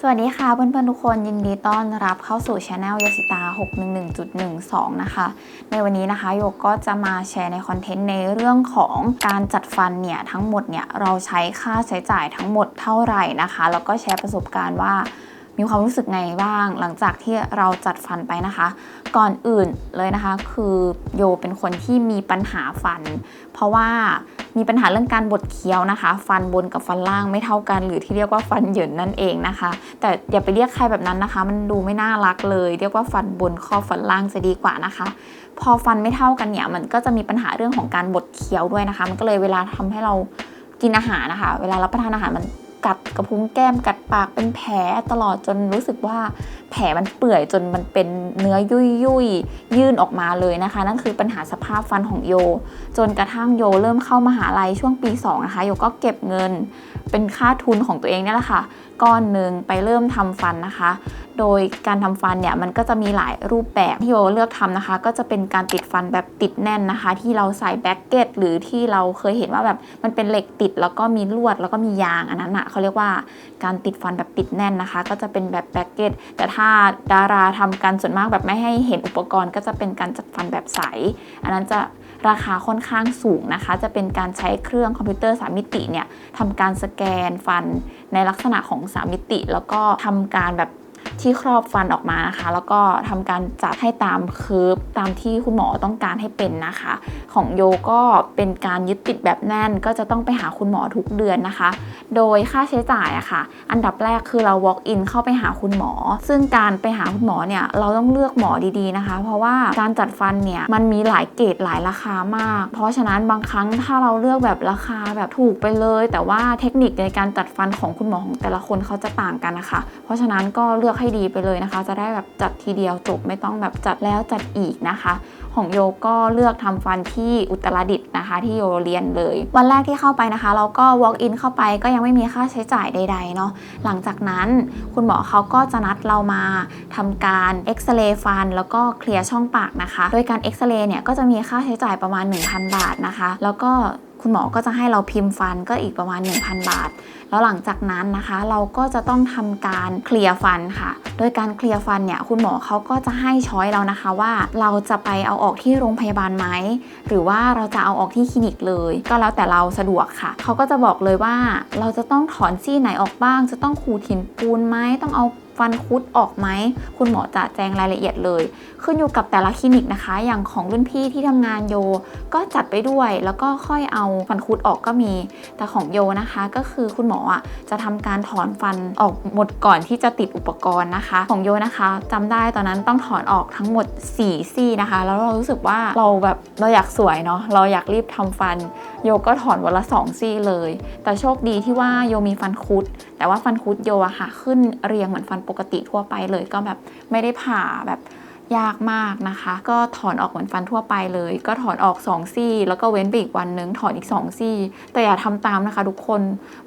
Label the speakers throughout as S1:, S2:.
S1: สวัสดีค่ะเพื่อนๆทุกคนยินดีต้อนรับเข้าสู่ช anel โยสิตา 611.12 นะคะ ในวันนี้นะคะโยก็จะมาแชร์ในคอนเทนต์ในเรื่องของการจัดฟันเนี่ยทั้งหมดเนี่ยเราใช้ค่าใช้จ่ายทั้งหมดเท่าไหร่นะคะ แล้วก็แชร์ประสบการณ์ว่า มีความรู้สึกไงบ้าง หลังจากที่เราจัดฟันไปนะคะ ก่อนอื่นเลยนะคะ คือโยเป็นคนที่มีปัญหาฟัน เพราะว่ามีปัญหาเรื่องการบดเคี้ยวนะคะ ฟันบนกับฟันล่างไม่เท่ากัน หรือที่เรียกว่าฟันเหยินนั่นเองนะคะ แต่อย่าไปเรียกใครแบบนั้นนะคะ มันดูไม่น่ารักเลย เรียกว่าฟันบนครอฟันล่างจะดีกว่านะคะ พอฟันไม่เท่ากันเนี่ยมันก็จะมีปัญหาเรื่องของการบดเคี้ยวด้วยนะคะ มันก็เลยเวลาทำให้เรากินอาหารนะคะ เวลารับประทานอาหารมัน กัดกระพุ้งแก้มกัดปากเป็นแผลตลอดจนรู้สึกว่า ผลมันเปื่อยจนมันเป็นเนื้อยุยยุยยื่นออกมาเลยนะคะ นั่นคือปัญหาสภาพฟันของโย จนกระทั่งโยเริ่มเข้ามาหาลัยช่วงปี2นะคะโยก็เก็บเงิน เป็นค่าทุนของตัวเองเนี่ยแหละค่ะก้อนหนึ่งไปเริ่มทำฟันนะคะ โดยการทำฟันเนี่ยมันก็จะมีหลายรูปแบบที่โยเลือกทำนะคะ ก็จะเป็นการติดฟันแบบติดแน่นนะคะ ที่เราใส่แบ็กเก็ตหรือที่เราเคยเห็นว่าแบบมันเป็นเหล็กติดแล้วก็มีลวดแล้วก็มียางอันนั้นอะเขาเรียกว่าการติดฟันแบบติดแน่นนะคะ ก็จะเป็นแบบแบ็กเก็ตแต่ถ้าดาราทำกันส่วนมากแบบไม่ให้เห็นอุปกรณ์ ก็จะเป็นการจัดฟันแบบใส อันนั้นจะราคาค่อนข้างสูงนะคะ จะเป็นการใช้เครื่องคอมพิวเตอร์3มิติเนี่ยทำการสแกนฟันในลักษณะของ3มิติ แล้วก็ทำการแบบ ที่ครอบฟันออกมานะคะ แล้วก็ทำการจัดให้ตามเคิร์ฟตามที่คุณหมอต้องการให้เป็นนะคะ ของโยก็เป็นการยึดติดแบบแน่น ก็จะต้องไปหาคุณหมอทุกเดือนนะคะ โดยค่าใช้จ่ายอะค่ะ อันดับแรกคือเรา walk in เข้าไปหาคุณหมอ ซึ่งการไปหาคุณหมอเนี่ยเราต้องเลือกหมอดีๆนะคะ เพราะว่าการจัดฟันเนี่ยมันมีหลายเกรดหลายราคามาก เพราะฉะนั้นบางครั้งถ้าเราเลือกแบบราคาแบบถูกไปเลย แต่ว่าเทคนิคในการจัดฟันของคุณหมอของแต่ละคนเขาจะต่างกันนะคะ เพราะฉะนั้นก็เลือกให้ดีไปเลยนะคะ จะได้แบบจัดทีเดียวจบไม่ต้องแบบจัดแล้วจัดอีกนะคะ ของโยก็เลือกทำฟันที่อุตรดิตถ์นะคะ ที่โยเรียนเลย วันแรกที่เข้าไปนะคะ เราก็ walk in เข้าไปก็ยังไม่มีค่าใช้จ่ายใด ๆ เนาะหลังจากนั้นคุณหมอเขาก็จะนัดเรามาทำการเอ็กซเรย์ฟัน แล้วก็เคลียร์ช่องปากนะคะ โดยการเอ็กซเรย์เนี่ยก็จะมีค่าใช้จ่ายประมาณ 1,000 บาทนะคะ แล้วก็ คุณหมอก็จะให้เราพิมพ์ฟันก็อีกประมาณ 1,000 บาท แล้วหลังจากนั้นนะคะ เราก็จะต้องทำการเคลียร์ฟันค่ะ โดยการเคลียร์ฟันเนี่ยคุณหมอเขาก็จะให้ช้อยเรานะคะว่าเราจะไปเอาออกที่โรงพยาบาลไหมหรือว่าเราจะเอาออกที่คลินิกเลย ก็แล้วแต่เราสะดวกค่ะเขาก็จะบอกเลยว่าเราจะต้องถอนซี่ไหนออกบ้าง จะต้องขูดหินปูนไหมต้องเอา ฟันคุดออกไหม คุณหมอจะแจงรายละเอียดเลย ขึ้นอยู่กับแต่ละคลินิกนะคะ อย่างของรุ่นพี่ที่ทำงานโย ก็จัดไปด้วยแล้วก็ค่อยเอาฟันคุดออกก็มี แต่ของโยนะคะ ก็คือคุณหมออะจะทำการถอนฟันออกหมดก่อนที่จะติดอุปกรณ์นะคะ ของโยนะคะจำได้ตอนนั้นต้องถอนออกทั้งหมด 4 ซี่นะคะ แล้วเรารู้สึกว่าเราแบบเราอยากสวยเนาะเราอยากรีบทำฟัน โยก็ถอนวันละ2ซี่เลย แต่โชคดีที่ว่าโยมีฟันคุด แต่ว่าฟันคุดโยอะค่ะขึ้นเรียงเหมือนฟันปกติทั่วไปเลย ก็แบบไม่ได้ผ่าแบบยากมากนะคะ ก็ถอนออกเหมือนฟันทั่วไปเลย ก็ถอนออก 2 ซี่ แล้วก็เว้นไปอีกวันนึงถอนอีก 2 ซี่ แต่อย่าทำตามนะคะ ทุกคน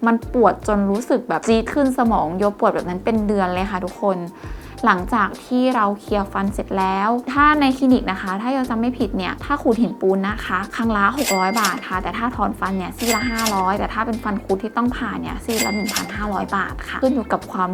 S1: มันปวดจนรู้สึกแบบจี๊ดขึ้นสมองโยปวดแบบนั้นเป็นเดือนเลยค่ะทุกคน หลังจากที่เราเคลียร์ฟันเสร็จแล้ว ถ้าในคลินิกนะคะ ถ้าเราจำไม่ผิดเนี่ย ถ้าขูดหินปูนนะคะ ครั้งละ 600 บาทค่ะ แต่ถ้าถอนฟันเนี่ยซี่ละ 500 แต่ถ้าเป็นฟันคุดที่ต้องผ่าเนี่ยซี่ละ 1,500 บาทค่ะ ขึ้นอยู่กับความ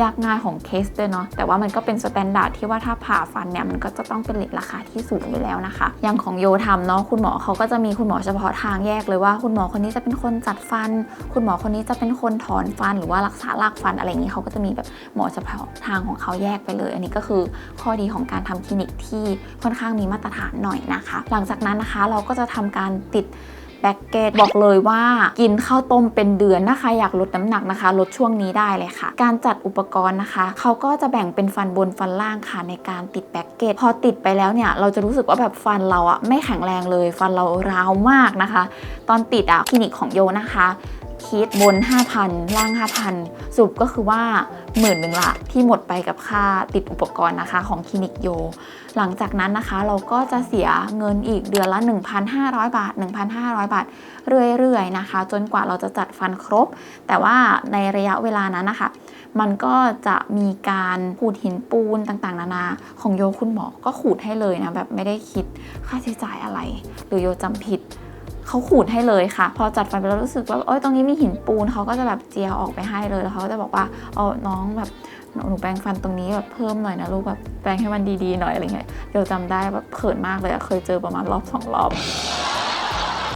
S1: ยากง่ายของเคสด้วยเนาะ แต่ว่ามันก็เป็นสแตนดาร์ดที่ว่าถ้าผ่าฟันเนี่ยมันก็จะต้องเป็นเลทราคาที่สูงอยู่แล้วนะคะ อย่างของโยทำเนาะคุณหมอเขาก็จะมีคุณหมอเฉพาะทางแยกเลยว่า คุณหมอคนนี้จะเป็นคนจัดฟัน คุณหมอคนนี้จะเป็นคนถอนฟันหรือว่ารักษารากฟันอะไรอย่างนี้เขาก็จะมีแบบหมอเฉพาะทางของเขาแยกไปเลย อันนี้ก็คือข้อดีของการทำคลินิกที่ค่อนข้างมีมาตรฐานหน่อยนะคะ หลังจากนั้นนะคะเราก็จะทำการติดแบ็กเกตบอกเลยว่ากินข้าวต้มเป็นเดือนนะคะ อยากลดน้ำหนักนะคะ ลดช่วงนี้ได้เลยค่ะ การจัดอุปกรณ์นะคะเขาก็จะแบ่งเป็นฟันบนฟันล่างค่ะในการติดแบ็กเกตพอติดไปแล้วเนี่ยเราจะรู้สึกว่าแบบฟันเราอะไม่แข็งแรงเลย ฟันเราร้าวมากนะคะ ตอนติดอะคลินิกของโยนะคะ คิดบน 5,000 ล่าง 5,000 สรุปก็คือว่าหมื่นหนึ่งละที่หมดไปกับค่าติดอุปกรณ์นะคะของคลินิกโย หลังจากนั้นนะคะเราก็จะเสียเงินอีกเดือนละ 1,500 บาท 1,500 บาท เรื่อยๆนะคะ จนกว่าเราจะจัดฟันครบ แต่ว่าในระยะเวลานั้นนะคะมันก็จะมีการขูดหินปูนต่างๆ นานา ของโยคุณหมอก็ขูดให้เลยนะแบบไม่ได้คิดค่าใช้จ่ายอะไร หรือโยจำผิด เขาขูดให้เลยค่ะ พอจัดฟันไปแล้วรู้สึกว่าโอ้ยตรงนี้มีหินปูนเขาก็จะแบบเจียออกไปให้เลยแล้วเขาก็จะบอกว่าเออน้องแบบหนูหนูแปรงฟันตรงนี้แบบเพิ่มหน่อยนะลูกแบบแปรงให้มันดีๆหน่อยอะไรเงี้ยเดี๋ยวจำได้แบบเขินมากเลยอะเคยเจอประมาณรอบสองรอบ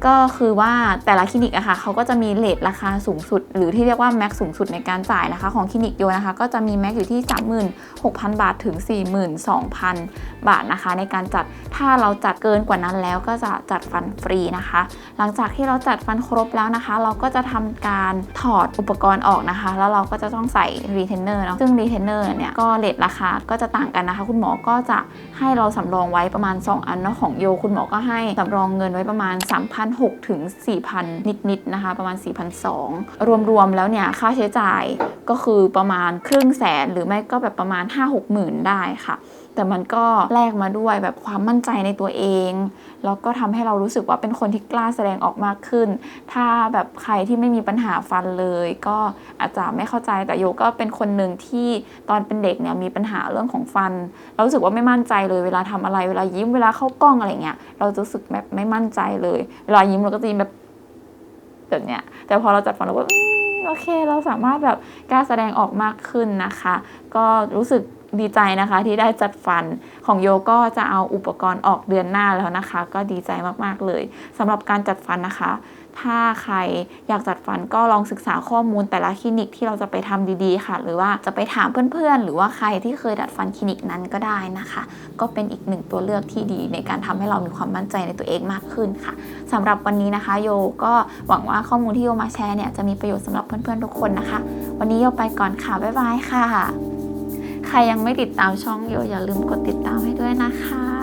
S1: ก็คือว่าแต่ละคลินิกอะค่ะเขาก็จะมีเลทราคาสูงสุด หรือที่เรียกว่าแม็กสูงสุดในการจ่ายนะคะของคลินิกโยนะคะ ก็จะมีแม็กอยู่ที่ 36,000 บาทถึง 42,000 บาทนะคะ ในการจัดถ้าเราจัดเกินกว่านั้นแล้วก็จะจัดฟันฟรีนะคะ หลังจากที่เราจัดฟันครบแล้วนะคะ เราก็จะทำการถอดอุปกรณ์ออกนะคะ แล้วเราก็จะต้องใส่รีเทนเนอร์เนาะซึ่งรีเทนเนอร์เนี่ยก็เลทราคาก็จะต่างกันนะคะ คุณหมอก็จะให้เราสำรองไว้ประมาณ 2 อันเนาะของโย คุณหมอก็ให้สำรองเงินไว้ประมาณ3,600ถึง4,000 นิดๆนะคะ ประมาณ 4,200 รวมๆแล้วเนี่ย ค่าใช้จ่ายก็คือประมาณครึ่งแสนหรือไม่ก็แบบประมาณ 5-6หมื่นได้ค่ะ แต่มันก็แลกมาด้วยแบบความมั่นใจในตัวเองแล้วก็ทำให้เรารู้สึกว่าเป็นคนที่กล้าแสดงออกมากขึ้น ถ้าแบบใครที่ไม่มีปัญหาฟันเลย ก็อาจจะไม่เข้าใจแต่โยก็เป็นคนหนึ่งที่ตอนเป็นเด็กเนี่ยมีปัญหาเรื่องของฟัน เรารู้สึกว่าไม่มั่นใจเลยเวลาทำอะไรเวลายิ้มเวลาเข้ากล้องอะไรเงี้ยเราจะรู้สึกแบบไม่มั่นใจเลย เวลายิ้มเราก็จะยิ้มแบบแบบเนี้ยแต่พอเราจัดฟันเราก็ โอเค เราสามารถแบบกล้าแสดงออกมากขึ้นนะคะ ก็รู้สึก ดีใจนะคะที่ได้จัดฟันของโยก็จะเอาอุปกรณ์ออกเดือนหน้าแล้วนะคะ ก็ดีใจมากๆเลยสำหรับการจัดฟันนะคะ ถ้าใครอยากจัดฟันก็ลองศึกษาข้อมูลแต่ละคลินิกที่เราจะไปทำดีๆค่ะ หรือว่าจะไปถามเพื่อนๆ หรือว่าใครที่เคยดัดฟันคลินิกนั้นก็ได้นะคะ ก็เป็นอีกหนึ่งตัวเลือกที่ดีในการทำให้เรามีความมั่นใจในตัวเองมากขึ้นค่ะสำหรับวันนี้นะคะ โยก็หวังว่าข้อมูลที่โยมาแชร์เนี่ยจะมีประโยชน์สำหรับเพื่อนๆทุกคนนะคะ วันนี้โยไปก่อนค่ะบ๊ายบายค่ะ ใครยังไม่ติดตามช่องอยอย่าลืมกดติดตามให้ด้วยนะคะ